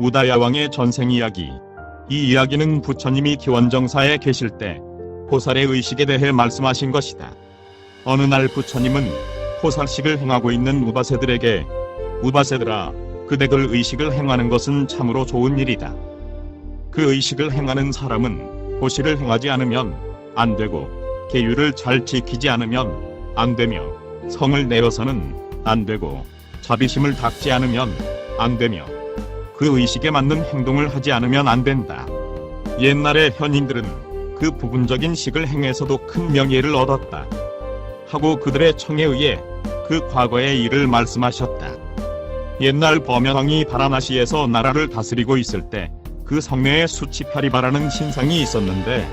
우다야 왕의 전생 이야기. 이 이야기는 부처님이 기원정사에 계실 때 보살의 의식에 대해 말씀하신 것이다. 어느 날 부처님은 포살식을 행하고 있는 우바세들에게 우바세들아 그대들 의식을 행하는 것은 참으로 좋은 일이다. 그 의식을 행하는 사람은 보시를 행하지 않으면 안 되고 계율을 잘 지키지 않으면 안 되며 성을 내어서는 안 되고 자비심을 닦지 않으면 안 되며 그 의식에 맞는 행동을 하지 않으면 안 된다. 옛날의 현인들은 그 부분적인 식을 행해서도 큰 명예를 얻었다. 하고 그들의 청에 의해 그 과거의 일을 말씀하셨다. 옛날 범현왕이 바라나시에서 나라를 다스리고 있을 때 그 성내에 수치파리바라는 신상이 있었는데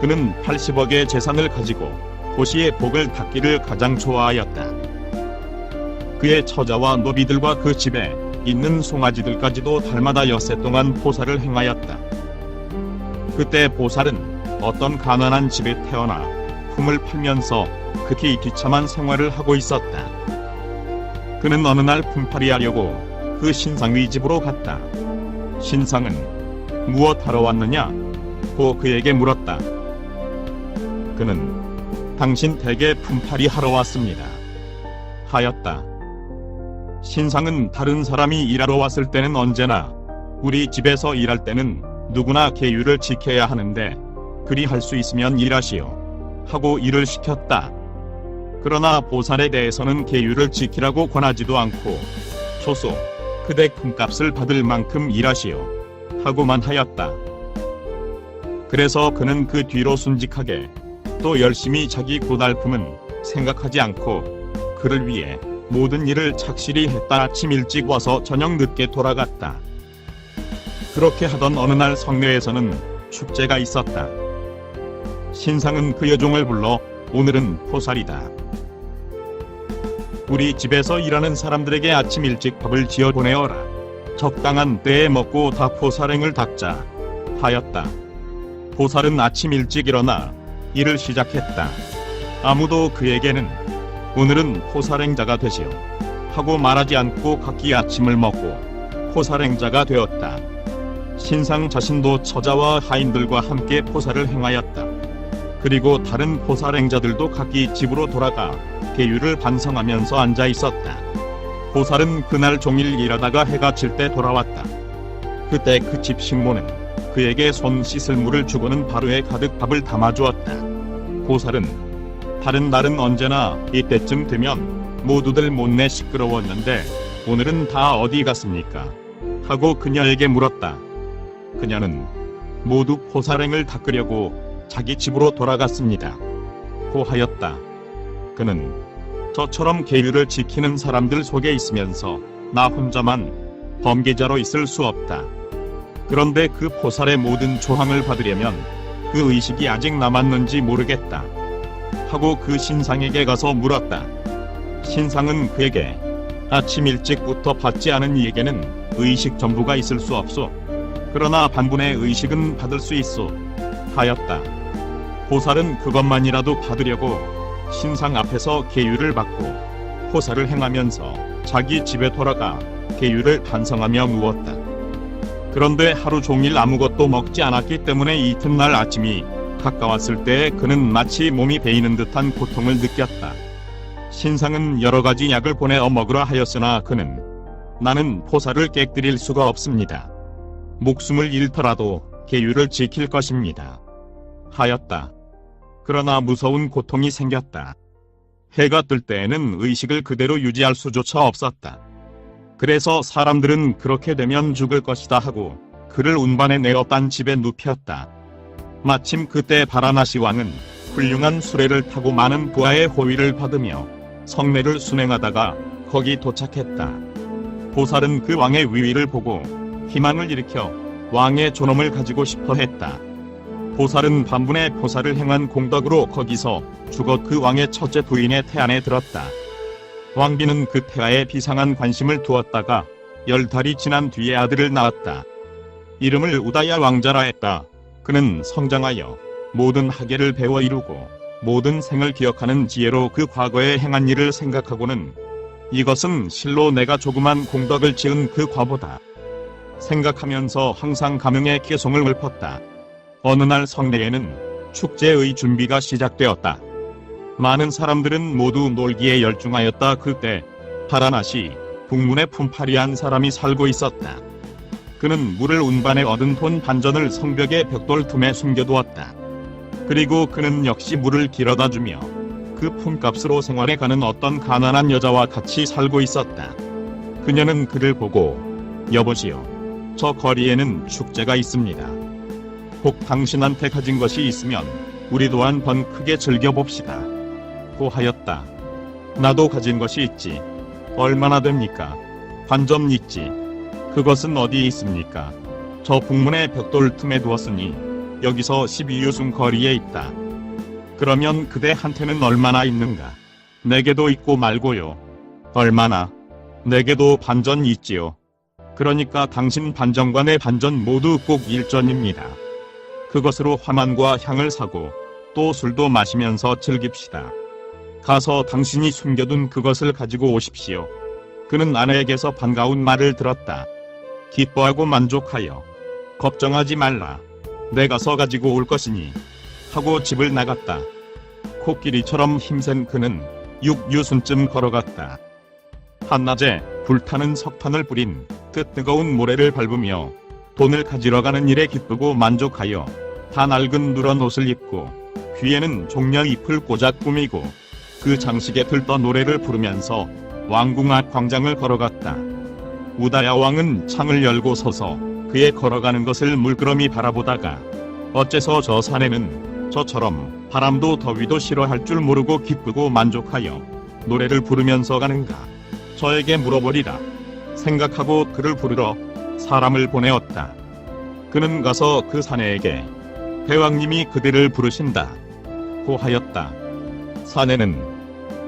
그는 80억의 재산을 가지고 도시의 복을 닦기를 가장 좋아하였다. 그의 처자와 노비들과 그 집에 있는 송아지들까지도 달마다 엿새 동안 보살을 행하였다. 그때 보살은 어떤 가난한 집에 태어나 품을 팔면서 극히 비참한 생활을 하고 있었다. 그는 어느 날 품팔이 하려고 그 신상의 집으로 갔다. 신상은 무엇 하러 왔느냐? 고 그에게 물었다. 그는 당신 댁에 품팔이 하러 왔습니다. 하였다. 신상은 다른 사람이 일하러 왔을 때는 언제나 우리 집에서 일할 때는 누구나 계율을 지켜야 하는데 그리 할 수 있으면 일하시오. 하고 일을 시켰다. 그러나 보살에 대해서는 계율을 지키라고 권하지도 않고 초소 그대 금값을 받을 만큼 일하시오. 하고만 하였다. 그래서 그는 그 뒤로 순직하게 또 열심히 자기 고달픔은 생각하지 않고 그를 위해 모든 일을 착실히 했다 아침 일찍 와서 저녁 늦게 돌아갔다. 그렇게 하던 어느 날 성내에서는 축제가 있었다. 신상은 그 여종을 불러 오늘은 포살이다. 우리 집에서 일하는 사람들에게 아침 일찍 밥을 지어 보내어라. 적당한 때에 먹고 다 포살행을 닦자. 하였다. 보살은 아침 일찍 일어나 일을 시작했다. 아무도 그에게는 오늘은 포살행자가 되시오. 하고 말하지 않고 각기 아침을 먹고 포살행자가 되었다. 신상 자신도 처자와 하인들과 함께 포살을 행하였다. 그리고 다른 포살행자들도 각기 집으로 돌아가 계율을 반성하면서 앉아 있었다. 보살은 그날 종일 일하다가 해가 질 때 돌아왔다. 그때 그 집 식모는 그에게 손 씻을 물을 주고는 바로에 가득 밥을 담아 주었다. 보살은 다른 날은 언제나 이때쯤 되면 모두들 못내 시끄러웠는데 오늘은 다 어디 갔습니까? 하고 그녀에게 물었다. 그녀는 모두 포살행을 닦으려고 자기 집으로 돌아갔습니다. 고하였다. 그는 저처럼 계율을 지키는 사람들 속에 있으면서 나 혼자만 범계자로 있을 수 없다. 그런데 그 포살의 모든 조항을 받으려면 그 의식이 아직 남았는지 모르겠다. 하고 그 신상에게 가서 물었다. 신상은 그에게 아침 일찍부터 받지 않은 이에게는 의식 전부가 있을 수 없소. 그러나 반분의 의식은 받을 수 있소. 하였다. 보살은 그것만이라도 받으려고 신상 앞에서 계율을 받고 호사를 행하면서 자기 집에 돌아가 계율을 반성하며 누웠다. 그런데 하루 종일 아무것도 먹지 않았기 때문에 이튿날 아침이 가까웠을 때 그는 마치 몸이 베이는 듯한 고통을 느꼈다. 신상은 여러 가지 약을 보내 어 먹으라 하였으나 그는 나는 포사를 깨뜨릴 수가 없습니다. 목숨을 잃더라도 계율을 지킬 것입니다. 하였다. 그러나 무서운 고통이 생겼다. 해가 뜰 때에는 의식을 그대로 유지할 수조차 없었다. 그래서 사람들은 그렇게 되면 죽을 것이다 하고 그를 운반에 내어 딴 집에 눕혔다. 마침 그때 바라나시 왕은 훌륭한 수레를 타고 많은 부하의 호위를 받으며 성내를 순행하다가 거기 도착했다. 보살은 그 왕의 위위를 보고 희망을 일으켜 왕의 존엄을 가지고 싶어 했다. 보살은 반분의 포살을 행한 공덕으로 거기서 죽어 그 왕의 첫째 부인의 태안에 들었다. 왕비는 그 태아에 비상한 관심을 두었다가 열 달이 지난 뒤에 아들을 낳았다. 이름을 우다야 왕자라 했다. 그는 성장하여 모든 학예를 배워 이루고 모든 생을 기억하는 지혜로 그 과거에 행한 일을 생각하고는 이것은 실로 내가 조그만 공덕을 지은 그 과보다 생각하면서 항상 가명의 개송을 읊었다. 어느 날 성내에는 축제의 준비가 시작되었다. 많은 사람들은 모두 놀기에 열중하였다. 그때 파라나시 북문에 품파리한 사람이 살고 있었다. 그는 물을 운반해 얻은 돈 반전을 성벽의 벽돌 틈에 숨겨두었다. 그리고 그는 역시 물을 길어다 주며 그 품값으로 생활해 가는 어떤 가난한 여자와 같이 살고 있었다. 그녀는 그를 보고 여보시오. 저 거리에는 축제가 있습니다. 혹 당신한테 가진 것이 있으면 우리도 한번 크게 즐겨봅시다. 고 하였다. 나도 가진 것이 있지. 얼마나 됩니까? 관점 있지. 그것은 어디에 있습니까? 저 북문의 벽돌 틈에 두었으니 여기서 12유순 거리에 있다. 그러면 그대한테는 얼마나 있는가? 내게도 있고 말고요. 얼마나? 내게도 반전 있지요. 그러니까 당신 반전과 내 반전 모두 꼭 일전입니다. 그것으로 화만과 향을 사고 또 술도 마시면서 즐깁시다. 가서 당신이 숨겨둔 그것을 가지고 오십시오. 그는 아내에게서 반가운 말을 들었다. 기뻐하고 만족하여 걱정하지 말라. 내가 서 가지고 올 것이니 하고 집을 나갔다. 코끼리처럼 힘센 그는 육유순쯤 걸어갔다. 한낮에 불타는 석탄을 뿌린 그 뜨거운 모래를 밟으며 돈을 가지러 가는 일에 기쁘고 만족하여 다 낡은 누런 옷을 입고 귀에는 종려 잎을 꽂아 꾸미고 그 장식에 들떠 노래를 부르면서 왕궁 앞 광장을 걸어갔다. 우다야 왕은 창을 열고 서서 그의 걸어가는 것을 물끄러미 바라보다가 어째서 저 산에는 저처럼 바람도 더위도 싫어할 줄 모르고 기쁘고 만족하여 노래를 부르면서 가는가 저에게 물어보리라 생각하고 그를 부르러 사람을 보내었다. 그는 가서 그 사내에게 대왕님이 그대를 부르신다 고 하였다. 사내는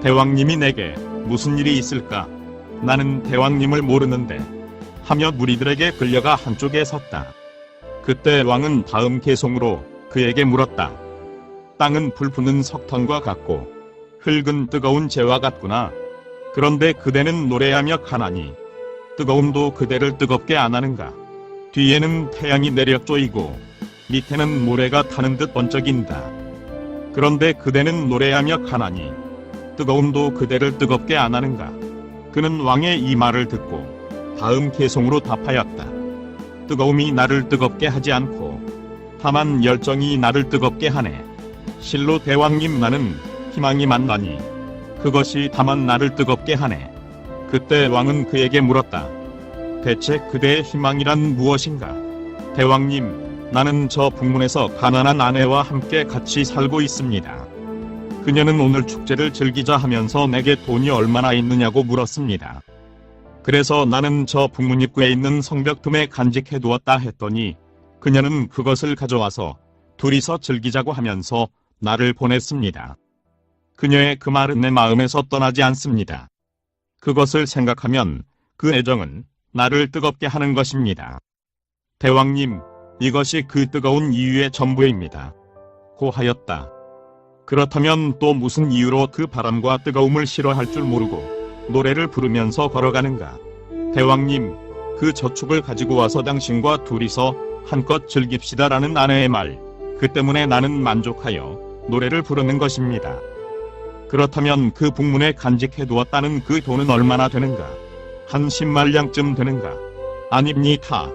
대왕님이 내게 무슨 일이 있을까? 나는 대왕님을 모르는데 하며 무리들에게 끌려가 한쪽에 섰다. 그때 왕은 다음 개송으로 그에게 물었다. 땅은 불푸는 석탄과 같고 흙은 뜨거운 재와 같구나. 그런데 그대는 노래하며 가나니 뜨거움도 그대를 뜨겁게 안 하는가? 뒤에는 태양이 내려 쪼이고 밑에는 모래가 타는 듯 번쩍인다. 그런데 그대는 노래하며 가나니 뜨거움도 그대를 뜨겁게 안 하는가? 그는 왕의 이 말을 듣고 다음 개송으로 답하였다. 뜨거움이 나를 뜨겁게 하지 않고 다만 열정이 나를 뜨겁게 하네. 실로 대왕님 나는 희망이 만나니 그것이 다만 나를 뜨겁게 하네. 그때 왕은 그에게 물었다. 대체 그대의 희망이란 무엇인가? 대왕님, 나는 저 북문에서 가난한 아내와 함께 같이 살고 있습니다. 그녀는 오늘 축제를 즐기자 하면서 내게 돈이 얼마나 있느냐고 물었습니다. 그래서 나는 저 북문 입구에 있는 성벽 틈에 간직해 두었다 했더니 그녀는 그것을 가져와서 둘이서 즐기자고 하면서 나를 보냈습니다. 그녀의 그 말은 내 마음에서 떠나지 않습니다. 그것을 생각하면 그 애정은 나를 뜨겁게 하는 것입니다. 대왕님, 이것이 그 뜨거운 이유의 전부입니다. 고 하였다. 그렇다면 또 무슨 이유로 그 바람과 뜨거움을 싫어할 줄 모르고 노래를 부르면서 걸어가는가? 대왕님, 그 저축을 가지고 와서 당신과 둘이서 한껏 즐깁시다라는 아내의 말, 그 때문에 나는 만족하여 노래를 부르는 것입니다. 그렇다면 그 북문에 간직해 두었다는 그 돈은 얼마나 되는가? 한 10만량쯤 되는가? 아닙니다.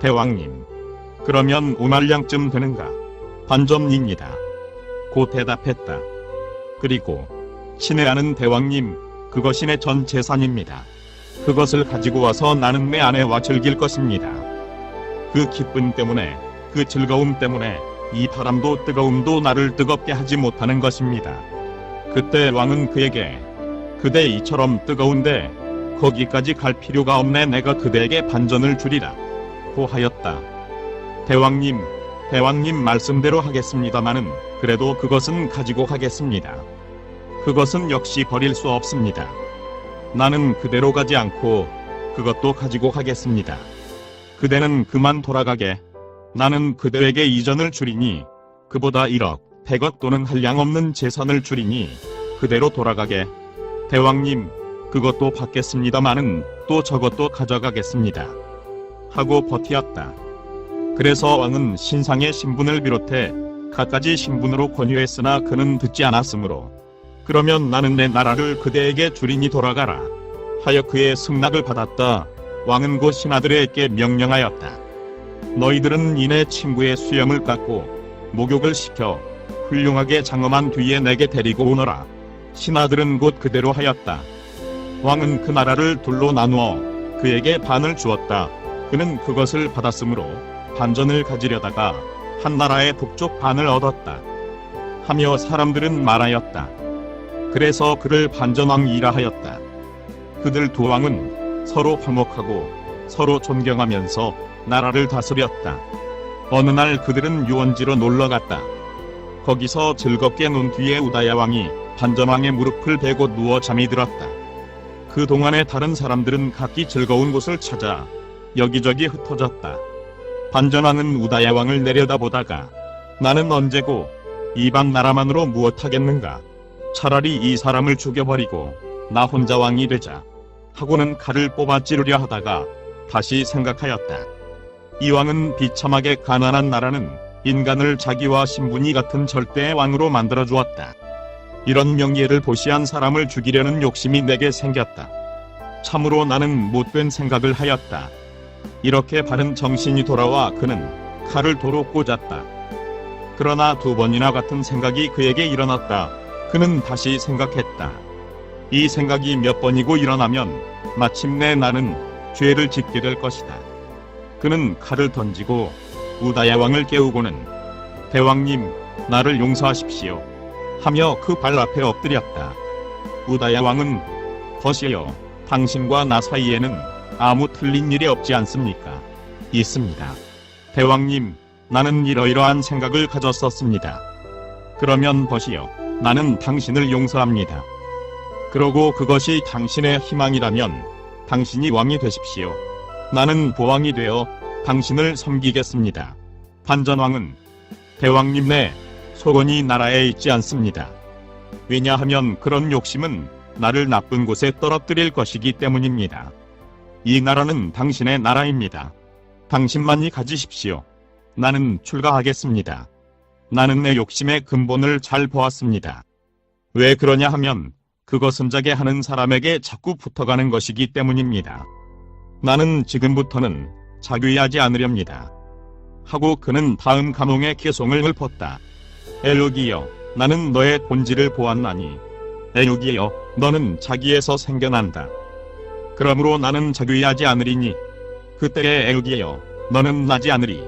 대왕님. 그러면 5만량쯤 되는가? 반점입니다. 고 대답했다. 그리고 친애하는 대왕님, 그것이 내 전 재산입니다. 그것을 가지고 와서 나는 내 아내와 즐길 것입니다. 그 기쁨 때문에, 그 즐거움 때문에 이 바람도 뜨거움도 나를 뜨겁게 하지 못하는 것입니다. 그때 왕은 그에게 그대 이처럼 뜨거운데 거기까지 갈 필요가 없네 내가 그대에게 반전을 주리라 고 하였다. 대왕님, 대왕님 말씀대로 하겠습니다마는 그래도 그것은 가지고 가겠습니다. 그것은 역시 버릴 수 없습니다. 나는 그대로 가지 않고 그것도 가지고 가겠습니다. 그대는 그만 돌아가게. 나는 그대에게 이전을 주리니 그보다 1억, 100억 또는 한량 없는 재산을 주리니 그대로 돌아가게. 대왕님, 그것도 받겠습니다마는 또 저것도 가져가겠습니다. 하고 버티었다. 그래서 왕은 신상의 신분을 비롯해 갖가지 신분으로 권유했으나 그는 듣지 않았으므로 그러면 나는 내 나라를 그대에게 주리니 돌아가라 하여 그의 승낙을 받았다. 왕은 곧 신하들에게 명령하였다. 너희들은 이내 친구의 수염을 깎고 목욕을 시켜 훌륭하게 장엄한 뒤에 내게 데리고 오너라. 신하들은 곧 그대로 하였다. 왕은 그 나라를 둘로 나누어 그에게 반을 주었다. 그는 그것을 받았으므로 반전을 가지려다가 한 나라의 북쪽 반을 얻었다. 하며 사람들은 말하였다. 그래서 그를 반전왕이라 하였다. 그들 두 왕은 서로 화목하고 서로 존경하면서 나라를 다스렸다. 어느 날 그들은 유원지로 놀러 갔다. 거기서 즐겁게 논 뒤에 우다야 왕이 반전왕의 무릎을 베고 누워 잠이 들었다. 그 동안에 다른 사람들은 각기 즐거운 곳을 찾아 여기저기 흩어졌다. 반전왕은 우다야 왕을 내려다보다가 나는 언제고 이방 나라만으로 무엇하겠는가? 차라리 이 사람을 죽여버리고 나 혼자 왕이 되자 하고는 칼을 뽑아 찌르려 하다가 다시 생각하였다. 이 왕은 비참하게 가난한 나라는 인간을 자기와 신분이 같은 절대의 왕으로 만들어 주었다. 이런 명예를 보시한 사람을 죽이려는 욕심이 내게 생겼다. 참으로 나는 못된 생각을 하였다. 이렇게 바른 정신이 돌아와 그는 칼을 도로 꽂았다. 그러나 두 번이나 같은 생각이 그에게 일어났다. 그는 다시 생각했다. 이 생각이 몇 번이고 일어나면 마침내 나는 죄를 짓게 될 것이다. 그는 칼을 던지고 우다야 왕을 깨우고는 대왕님 나를 용서하십시오 하며 그 발 앞에 엎드렸다. 우다야 왕은 벗이여 당신과 나 사이에는 아무 틀린 일이 없지 않습니까? 있습니다. 대왕님 나는 이러이러한 생각을 가졌었습니다. 그러면 벗이여 나는 당신을 용서합니다. 그러고 그것이 당신의 희망이라면 당신이 왕이 되십시오. 나는 보왕이 되어 당신을 섬기겠습니다. 반전왕은 대왕님 내 소건이 나라에 있지 않습니다. 왜냐하면 그런 욕심은 나를 나쁜 곳에 떨어뜨릴 것이기 때문입니다. 이 나라는 당신의 나라입니다. 당신만이 가지십시오. 나는 출가하겠습니다. 나는 내 욕심의 근본을 잘 보았습니다. 왜 그러냐 하면 그것은 자게 하는 사람에게 자꾸 붙어가는 것이기 때문입니다. 나는 지금부터는 자귀하지 않으렵니다. 하고 그는 다음 감옥의 개송을 읊었다. 엘로기여, 나는 너의 본질을 보았나니. 엘로기여, 너는 자기에서 생겨난다. 그러므로 나는 자귀하지 않으리니. 그때의 엘로기여, 너는 나지 않으리.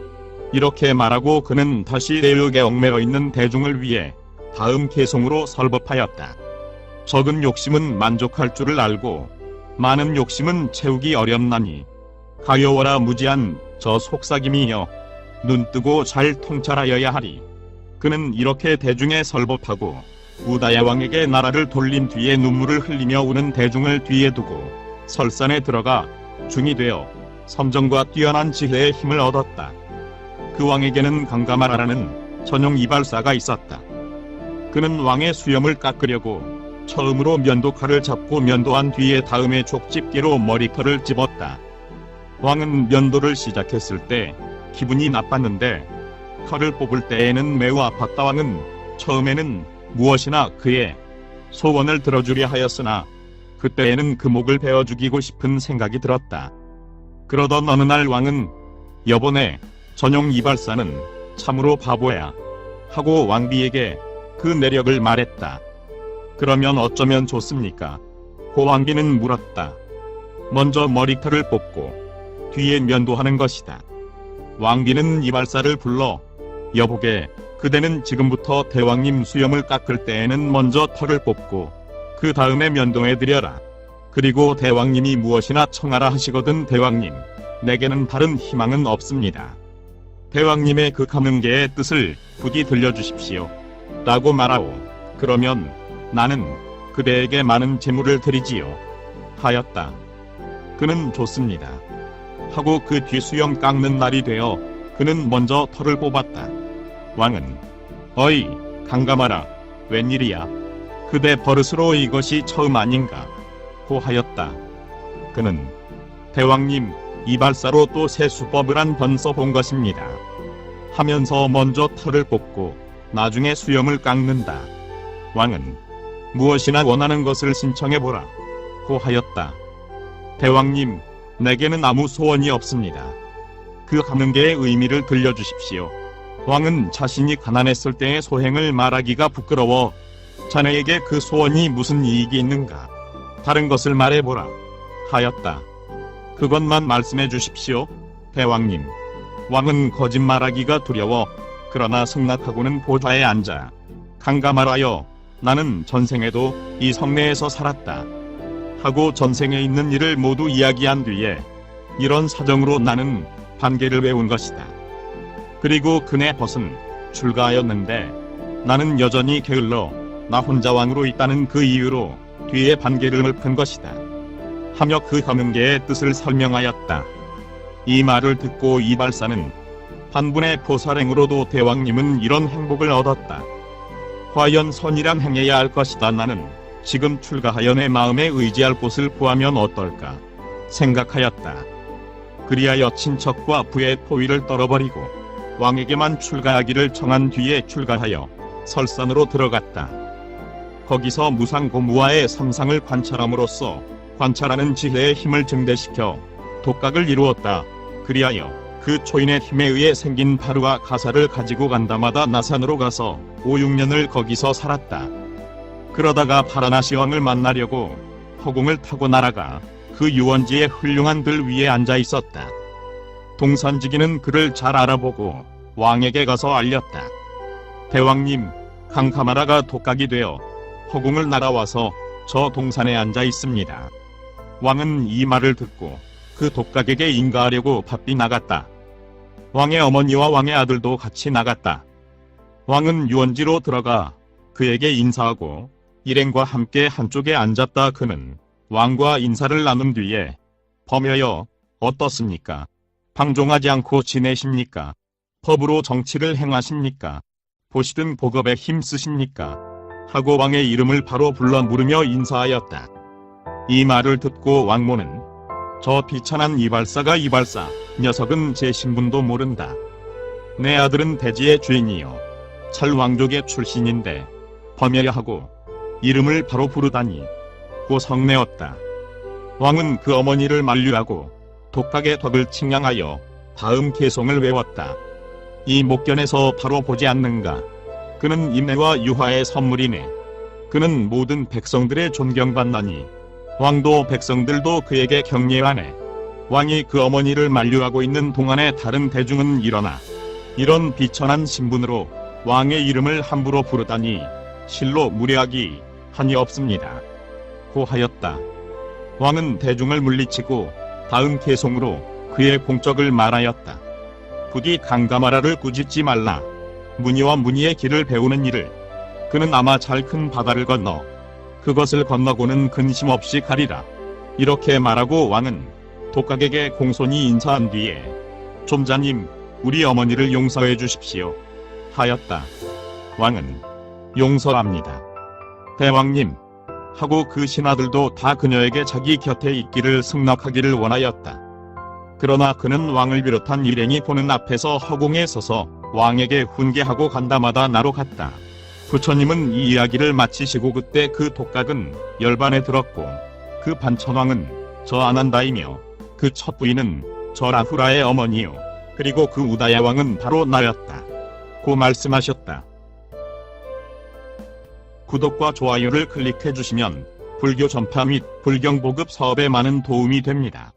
이렇게 말하고 그는 다시 대륙에 얽매여 있는 대중을 위해 다음 개송으로 설법하였다. 적은 욕심은 만족할 줄을 알고 많은 욕심은 채우기 어렵나니 가여워라 무지한 저 속삭임이여 눈 뜨고 잘 통찰하여야 하리. 그는 이렇게 대중에 설법하고 우다야 왕에게 나라를 돌린 뒤에 눈물을 흘리며 우는 대중을 뒤에 두고 설산에 들어가 중이 되어 섬정과 뛰어난 지혜의 힘을 얻었다. 그 왕에게는 강가마라라는 전용 이발사가 있었다. 그는 왕의 수염을 깎으려고 처음으로 면도칼을 잡고 면도한 뒤에 다음에 족집게로 머리털을 집었다. 왕은 면도를 시작했을 때 기분이 나빴는데 칼을 뽑을 때에는 매우 아팠다 왕은 처음에는 무엇이나 그의 소원을 들어주려 하였으나 그때에는 그 목을 베어 죽이고 싶은 생각이 들었다. 그러던 어느 날 왕은 여보네 전용 이발사는 참으로 바보야 하고 왕비에게 그 내력을 말했다. 그러면 어쩌면 좋습니까? 고 왕비는 물었다. 먼저 머리털을 뽑고 뒤에 면도하는 것이다. 왕비는 이발사를 불러 여보게 그대는 지금부터 대왕님 수염을 깎을 때에는 먼저 털을 뽑고 그 다음에 면도해 드려라. 그리고 대왕님이 무엇이나 청하라 하시거든 대왕님. 내게는 다른 희망은 없습니다. 대왕님의 그 가문계의 뜻을 부디 들려주십시오. 라고 말하오. 그러면 나는 그대에게 많은 재물을 드리지요. 하였다. 그는 좋습니다. 하고 그 뒤 수염 깎는 날이 되어 그는 먼저 털을 뽑았다. 왕은 어이 강감하라 웬일이야 그대 버릇으로 이것이 처음 아닌가 고 하였다. 그는 대왕님 이발사로 또 새 수법을 한 번 써본 것입니다. 하면서 먼저 털을 뽑고 나중에 수염을 깎는다. 왕은 무엇이나 원하는 것을 신청해보라. 고 하였다. 대왕님, 내게는 아무 소원이 없습니다. 그 가능계의 의미를 들려주십시오. 왕은 자신이 가난했을 때의 소행을 말하기가 부끄러워 자네에게 그 소원이 무슨 이익이 있는가? 다른 것을 말해보라. 하였다. 그것만 말씀해 주십시오. 대왕님. 왕은 거짓말하기가 두려워 그러나 승낙하고는 보좌에 앉아 강감하라여 나는 전생에도 이 성내에서 살았다. 하고 전생에 있는 일을 모두 이야기한 뒤에 이런 사정으로 나는 반개를 외운 것이다. 그리고 그네 벗은 출가하였는데 나는 여전히 게을러 나 혼자 왕으로 있다는 그 이유로 뒤에 반개를 읊은 것이다. 하며 그 허명계의 뜻을 설명하였다. 이 말을 듣고 이발사는 반분의 포사랭으로도 대왕님은 이런 행복을 얻었다. 과연 선이란 행해야 할 것이다. 나는 지금 출가하여 내 마음에 의지할 곳을 구하면 어떨까 생각하였다. 그리하여 친척과 부의 포위를 떨어버리고 왕에게만 출가하기를 청한 뒤에 출가하여 설산으로 들어갔다. 거기서 무상고무와의 삼상을 관찰함으로써 관찰하는 지혜의 힘을 증대시켜 독각을 이루었다. 그리하여 그 초인의 힘에 의해 생긴 파루와 가사를 가지고 간다마다 나산으로 가서 5, 6년을 거기서 살았다. 그러다가 파라나시 왕을 만나려고 허공을 타고 날아가 그 유원지의 훌륭한 들 위에 앉아 있었다. 동산지기는 그를 잘 알아보고 왕에게 가서 알렸다. 대왕님, 강카마라가 독각이 되어 허공을 날아와서 저 동산에 앉아 있습니다. 왕은 이 말을 듣고 그 독각에게 인가하려고 바삐 나갔다. 왕의 어머니와 왕의 아들도 같이 나갔다. 왕은 유원지로 들어가 그에게 인사하고 일행과 함께 한쪽에 앉았다. 그는 왕과 인사를 나눈 뒤에 범여여 어떻습니까? 방종하지 않고 지내십니까? 법으로 정치를 행하십니까? 보시든 복업에 힘쓰십니까? 하고 왕의 이름을 바로 불러 물으며 인사하였다. 이 말을 듣고 왕모는 저 비천한 이발사가 이발사 녀석은 제 신분도 모른다. 내 아들은 대지의 주인이요 찰왕족의 출신인데 범여야 하고 이름을 바로 부르다니 고 성내었다. 왕은 그 어머니를 만류하고 독각의 덕을 칭양하여 다음 개송을 외웠다. 이 목견에서 바로 보지 않는가. 그는 인내와 유화의 선물이네. 그는 모든 백성들의 존경받나니 왕도 백성들도 그에게 경례하네. 왕이 그 어머니를 만류하고 있는 동안에 다른 대중은 일어나 이런 비천한 신분으로 왕의 이름을 함부로 부르다니 실로 무례하기 한이 없습니다. 고 하였다. 왕은 대중을 물리치고 다음 개송으로 그의 공적을 말하였다. 부디 강가마라를 꾸짖지 말라. 무니와 무니의 길을 배우는 일을 그는 아마 잘 큰 바다를 건너 그것을 건너고는 근심 없이 가리라. 이렇게 말하고 왕은 독각에게 공손히 인사한 뒤에 좀자님 우리 어머니를 용서해 주십시오. 하였다. 왕은 용서합니다. 대왕님 하고 그 신하들도 다 그녀에게 자기 곁에 있기를 승낙하기를 원하였다. 그러나 그는 왕을 비롯한 일행이 보는 앞에서 허공에 서서 왕에게 훈계하고 간다마다 나로 갔다. 부처님은 이 이야기를 마치시고 그때 그 독각은 열반에 들었고 그 반천왕은 저 아난다이며 그 첫 부인은 저 라후라의 어머니요 그리고 그 우다야 왕은 바로 나였다. 고 말씀하셨다. 구독과 좋아요를 클릭해 주시면 불교 전파 및 불경 보급 사업에 많은 도움이 됩니다.